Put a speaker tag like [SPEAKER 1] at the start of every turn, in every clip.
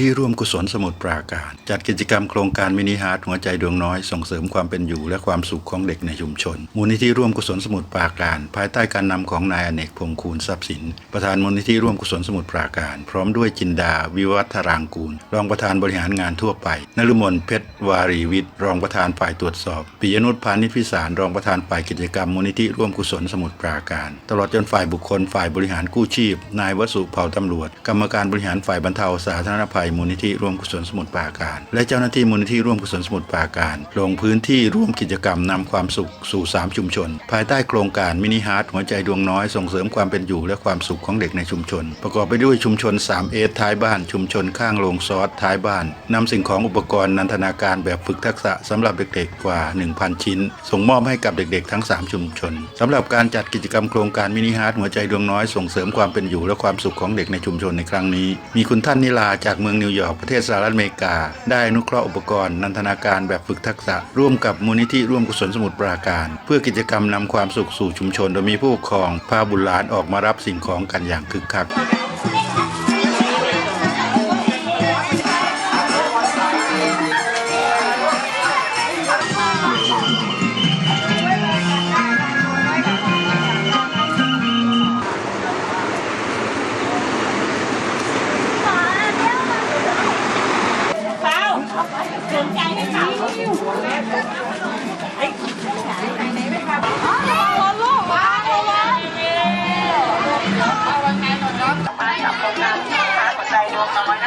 [SPEAKER 1] ธิร่วมกุศลสมุทรปราการ จัดกิจกรรมโครงการมินิฮาร์ทหัวใจดวงน้อยส่งเสริมความเป็นอยู่และความสุขของเด็กในชุมชน มูลนิธิร่วมกุศลสมุทรปราการ ภายใต้การนำของนายอเนกพงคูณทรัพย์สิน ประธานมูลนิธิร่วมกุศลสมุทรปราการ พร้อมด้วยจินดา วิวัฒรางกูล รองประธานบริหารงานทั่วไปนฤมลเพชรวารีวิทย์รองประธานฝ่ายตรวจสอบปิยนุชพานิชพิสารรองประธานฝ่ายกิจกรรมมูลนิธิร่วมกุศลสมุทรปราการ ตลอดจนฝ่ายบุคคลฝ่ายบริหารกู้ชีพ นายวสุเผ่าตำรวจ กรรมการบริหารฝ่ายบรรเทาสาธารณภัยมูลนิธิร่วมกุศลสมุทรปราการ และเจ้าหน้าที่มูลนิธิร่วมกุศลสมุทรปราการ ลงพื้นที่ร่วมกิจกรรมนำความสุขสู่ 3 ชุมชน ภายใต้โครงการมินิฮาร์ทหัวใจดวงน้อยส่งเสริมความเป็นอยู่และความสุขของเด็กในชุมชน ประกอบไปด้วยชุมชน 3 เอสท้ายบ้านชุมชนข้างโรงซอสท้ายบ้านนำสิ่งของอุปกรณ์นันทนาการแบบฝึกทักษะสำหรับเด็กๆกว่า 1,000 ชิ้น ส่งมอบให้กับเด็กๆ ทั้ง 3 ชุมชนสำหรับการจัดกิจกรรมโครงการมินิฮาร์ทหัวใจดวงน้อยส่งเสริมความเป็นอยู่และความสุขของเด็กในชุมชนในครั้งนี้ มีคุณท่านนิลาจากเมืองนิวยอร์กประเทศสหรัฐอเมริกา ได้นุเคราะห์อุปกรณ์นันทนาการแบบฝึกทักษะ ร่วมกับมูลนิธิร่วมกุศลสมุทรปราการ เพื่อกิจกรรมนำความสุขสู่ชุมชน โดยมีผู้ปกครองพาบุตรหลานออกมารับสิ่งของกันอย่างคึกคัก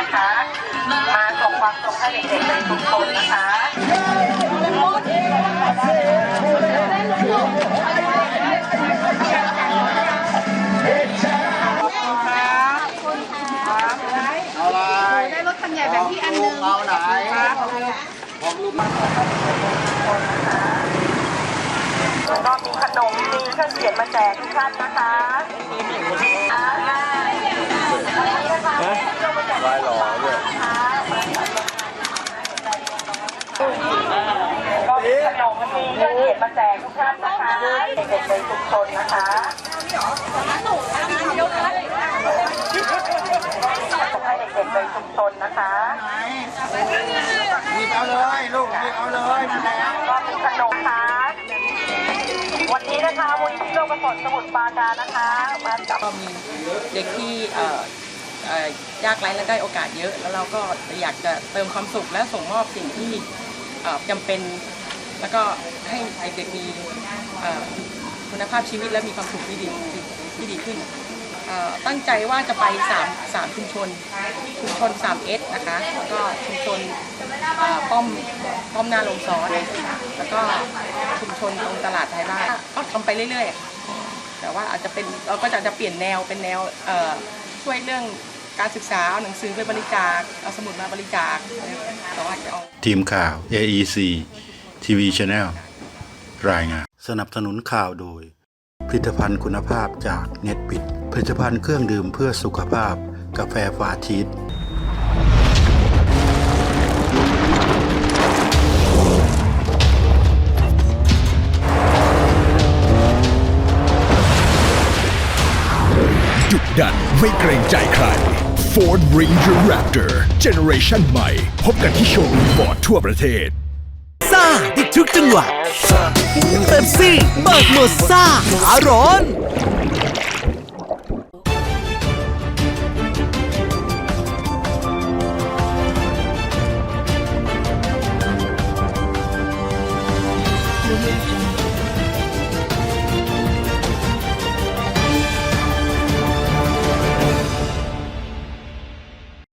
[SPEAKER 2] น้อยนะคะ มาส่งความสุขให้เด็กๆในชุมชนนะคะ
[SPEAKER 3] ได้รถคันใหญ่แบบพี่อันนึง
[SPEAKER 4] เอาไหน
[SPEAKER 2] ก็มีขนมมีเครื่องเขียนมาแจกทุกท่านนะคะอ่าก็มี ขนมมีเครื่องเขียนมาแจกทุกท่านนะคะเด็กๆในชุมชนนะคะส่งให้เด็กๆในชุมชนนะคะ
[SPEAKER 4] หยิบเอาเลยลูกหยิบเอาเลยนั่นแหละ
[SPEAKER 2] ก็มีขนมค่ะวันนี้นะคะมูลที่โลกประสนสมุทรปราการนะคะมาจับ
[SPEAKER 5] ก็มีเด็กที่ ยากไร้และได้โอกาสเยอะ แล้วเราก็อยากจะเติมความสุขและส่งมอบสิ่งที่เอ่อจำเป็น แล้วก็ให้เด็กมีคุณภาพชีวิตและมีความสุขที่ดีที่ดีขึ้น ตั้งใจว่าจะไป3 3ชุมชน ชุมชน 3S นะคะแล้วก็ชุมชนป้อมป้อมหน้าโรงซอสแล้วก็ชุมชนตรงตลาดไทยบ้านก็ทำไปเรื่อยๆ แต่ว่าอาจจะเป็นเราก็จะจะเปลี่ยนแนวเป็นแนวช่วยเรื่อง การศึกษาเอาหนังสือไปบริจาคเอาสมุดมาบริจาคแต่ว่าจะเอา
[SPEAKER 1] ทีมข่าว AEC TV Channel รายงาน สนับสนุนข่าวโดย ผลิตภัณฑ์คุณภาพจากเน็ตปิดผลิตภัณฑ์เครื่องดื่มเพื่อสุขภาพ กาแฟฟาชีส
[SPEAKER 6] ดันไม่เกรงใจใคร Ford Ranger Raptor Generation ใหม่ พบกันที่โชว์รูมฟอร์ดทั่วประเทศ
[SPEAKER 7] ซ่าดิทุกจังหวะเต็มซี่เบิกหมดซ่าหาร้อน